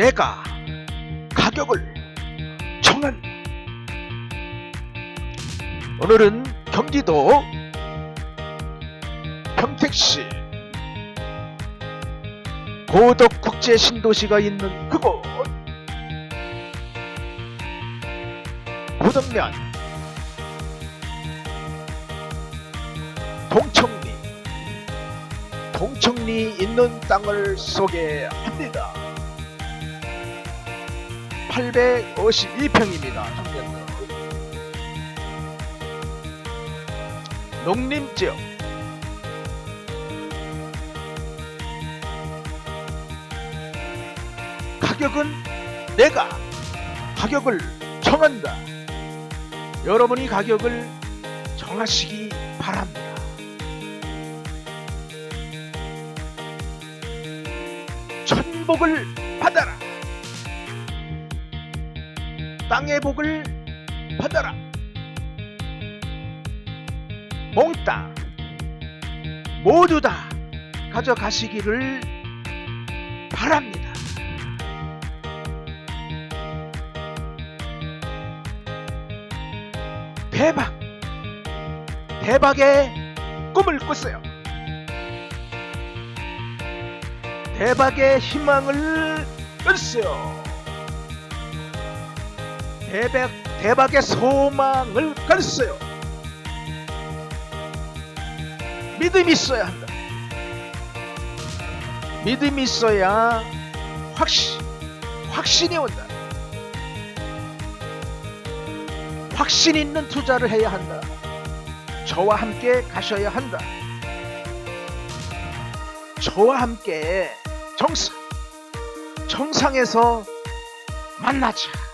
내가 가격을 정한. 오늘은 경기도 평택시 고덕 국제 신도시가 있는 그곳. 고덕면 동청리. 동청리 있는 땅을 소개합니다. 852평입니다. 농림지역 가격은 내가 가격을 정한다. 여러분이 가격을 정하시기 바랍니다. 천복을 받아라. 땅의 복을 받아라. 몽땅 모두 다 가져가시기를 바랍니다. 대박! 대박의 꿈을 꿨어요. 대박의 희망을 꿨어요. 대박, 대박의 소망을 꿨어요. 믿음이 있어야 한다. 믿음이 있어야 확신, 확신이 온다. 확신 있는 투자를 해야 한다. 저와 함께 가셔야 한다. 저와 함께 정상, 정상에서 만나자.